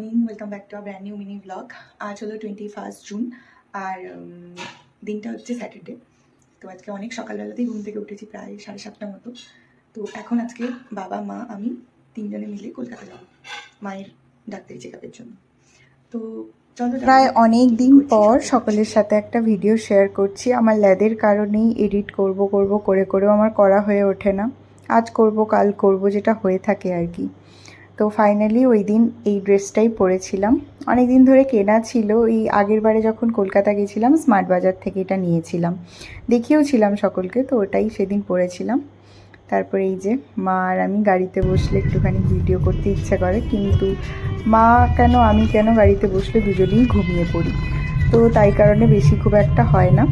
Morning welcome back to a brand new mini blog আজ হলো twenty first June আর দিনটা হচ্ছে স্যাটারডে তো আজকে অনেক সকালবেলাতেই ঘুম থেকে উঠেছি প্রায় সাড়ে সাতটার মতো। তো এখন আজকে বাবা মা আমি তিনজনে মিলে কলকাতা যাব মায়ের ডাক্তারি চেক আপের জন্য। তো প্রায় অনেক দিন পর সকলের সাথে একটা ভিডিও শেয়ার করছি। আমার ল্যাদের কারণেই এডিট করব করব করে করেও আমার করা হয়ে ওঠে না। আজ করব কাল করব যেটা হয়ে থাকে আর কি। তো ফাইনালি ওই দিন এই ড্রেসটাই পরেছিলাম। অনেক দিন ধরে কেনা ছিল এই আগের বারে যখন কলকাতা গেছিলাম স্মার্ট বাজার থেকে এটা নিয়েছিলাম। দেখিয়েওছিলাম সকলকে তো ওটাই সেদিন পরেছিলাম। তারপরে এই যে মা আর আমি গাড়িতে বসলে একটুখানি ভিডিও করতে ইচ্ছা করে কিন্তু মা কেন আমি কেন গাড়িতে বসলে দুজনেই ঘুমিয়ে পড়ি? তো তাই কারণে বেশি খুব একটা হয় না।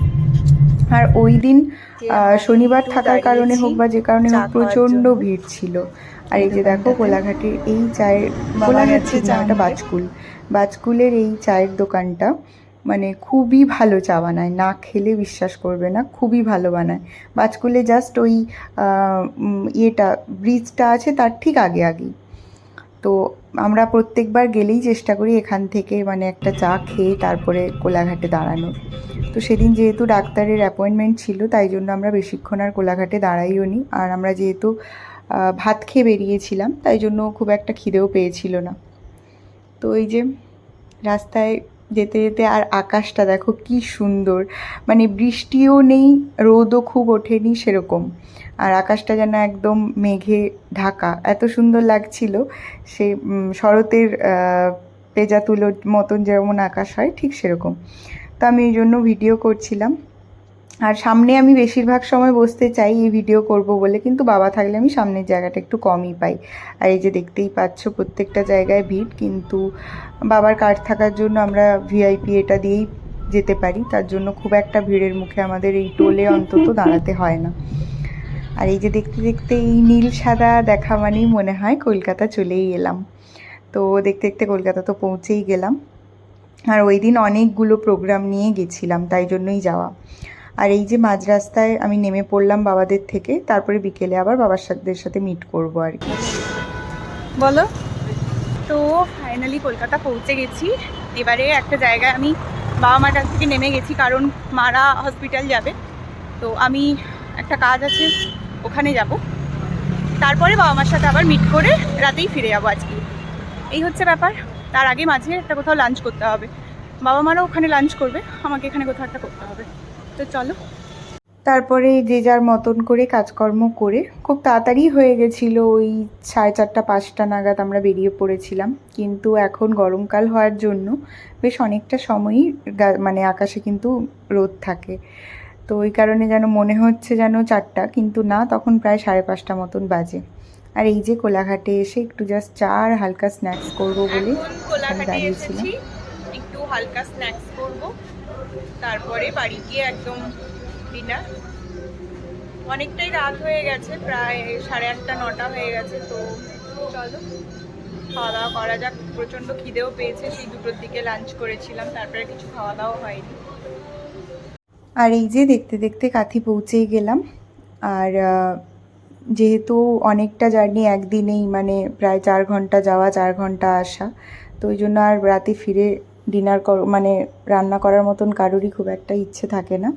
আর ওই দিন শনিবার থাকার কারণে হোক বা যে কারণে হোক প্রচণ্ড ভিড় ছিল। আর এই যে দেখো। কোলাঘাটের এই চায়ের বাবা কোলাঘাট গেছে না চা ওটা আনতে। বাজকুল। বাজকুলের এই চায়ের দোকানটা মানে খুবই ভালো চা বানায়। না খেলে বিশ্বাস করবে না খুবই ভালো বানায়। বাজকুলে জাস্ট ওই ইয়েটা ব্রিজটা আছে তার ঠিক আগে আগেই। তো আমরা প্রত্যেকবার গেলেই চেষ্টা করি এখান থেকে মানে একটা চা খেয়ে তারপরে কোলাঘাটে দাঁড়ানোর। তো সেদিন যেহেতু ডাক্তারের অ্যাপয়েন্টমেন্ট ছিল তাই জন্য আমরা বেশিক্ষণ আর কোলাঘাটে দাঁড়াইও নি। আর আমরা যেহেতু ভাত খেয়ে বেরিয়েছিলাম, তাই জন্য খুব একটা খিদেও পেয়েছিল না। তো এই যে রাস্তায় যেতে যেতে আর আকাশটা দেখো কি সুন্দর মানে বৃষ্টিও নেই, রোদও খুব ওঠেনি সেরকম। আর আকাশটা যেন একদম মেঘে ঢাকা, এত সুন্দর লাগছিল। সে শরতের পেজা তুলোর মতন যেমন আকাশ হয় ঠিক সেরকম। তো আমি এই জন্য ভিডিও করছিলাম। আর সামনে আমি বেশিরভাগ সময় বসতে চাই এই ভিডিও করব বলে, কিন্তু বাবা থাকলে আমি সামনের জায়গাটা একটু কমই পাই। আর এই যে দেখতেই পাচ্ছ প্রত্যেকটা জায়গায় ভিড়, কিন্তু বাবার কার্ড থাকার জন্য আমরা ভিআইপি এটা দিয়েই যেতে পারি। তার জন্য খুব একটা ভিড়ের মুখে আমাদের এই টোলে অন্তত দাঁড়াতে হয় না। আর এই যে দেখতে দেখতে এই নীল সাদা দেখা মানেই মনে হয় কলকাতা চলেই এলাম। তো দেখতে দেখতে কলকাতা তো পৌঁছেই গেলাম। আর ওই দিন অনেকগুলো প্রোগ্রাম নিয়ে গেছিলাম, তাই জন্যই যাওয়া। আর এই যে মাঝ রাস্তায় আমি নেমে পড়লাম বাবাদের থেকে, তারপরে বিকেলে আবার বাবার সাথে সাথে মিট করব আর কি। বলো? তো ফাইনালি কলকাতা পৌঁছে গেছি। এবারে একটা জায়গায় আমি বাবা মার কাছ থেকে নেমে গেছি, কারণ মারা হসপিটাল যাবে। তো আমি একটা কাজ আছে, ওখানে যাব। তারপরে বাবা মার সাথে আবার মিট করে রাতেই ফিরে যাব আজকে। এই হচ্ছে ব্যাপার। তার আগে মাঝে একটা কোথাও লাঞ্চ করতে হবে। বাবা মারও ওখানে লাঞ্চ করবে, আমাকে এখানে কোথাও একটা করতে হবে। তো চলো। তারপরে যে যার মতন করে কাজকর্ম করে খুব তাড়াতাড়ি হয়ে গেছিল ওই সাড়ে চারটা পাঁচটা নাগাদ আমরা বেরিয়ে পড়েছিলাম। কিন্তু এখন গরমকাল হওয়ার জন্য বেশ অনেকটা সময়ই মানে আকাশে কিন্তু রোদ থাকে। তো ওই কারণে যেন মনে হচ্ছে যেন চারটা কিন্তু না তখন প্রায় সাড়ে পাঁচটা মতন বাজে। আর এই যে কোলাঘাটে এসে একটু জাস্ট চা আর হালকা স্ন্যাক্স করব বলে দাঁড়িয়েছিলাম। একটু হালকা স্ন্যাক্স করব। তারপরে বাড়ি গিয়ে একদম ডিনার অনেকটাই রাত হয়ে গেছে, প্রায় সাড়ে আটটা, নটা হয়ে গেছে, তো চলো। খাওয়া দাওয়া করা যাক, প্রচণ্ড খিদেও পেয়েছে, সেই দুটোর দিকে লাঞ্চ করেছিলাম, তারপরে কিছু খাওয়া দাওয়া হয়নি। আর এই যে দেখতে দেখতে কাথি পৌঁছেই গেলাম, আর যেহেতু অনেকটা জার্নি একদিনেই মানে প্রায় চার ঘণ্টা যাওয়া, চার ঘণ্টা আসা, তো ওই জন্য আর রাতে ফিরে ডিনার কর মানে রান্না করার মতন কারোরই খুব একটা ইচ্ছে থাকে না।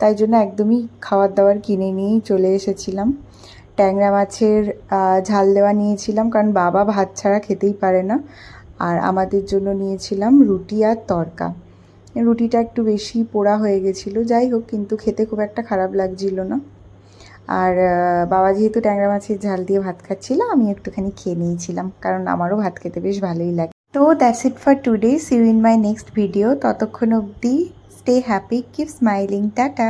তাই জন্য একদমই খাবার দাবার কিনে নিয়েই চলে এসেছিলাম। ট্যাংরা মাছের ঝাল দেওয়া নিয়েছিলাম কারণ বাবা ভাত ছাড়া খেতেই পারে না। আর আমাদের জন্য নিয়েছিলাম রুটি আর তরকা। রুটিটা একটু বেশি পোড়া হয়ে গেছিল, যাই হোক, কিন্তু খেতে খুব একটা খারাপ লাগছিল না। আর বাবা যেহেতু ট্যাংরা মাছের ঝাল দিয়ে ভাত খাচ্ছিল, আমি একটুখানি খেয়ে নিয়েছিলাম, কারণ আমারও ভাত খেতে বেশ ভালোই লাগে। তো that's it for today see you in my next video ততক্ষণ অবধি stay happy keep smiling tata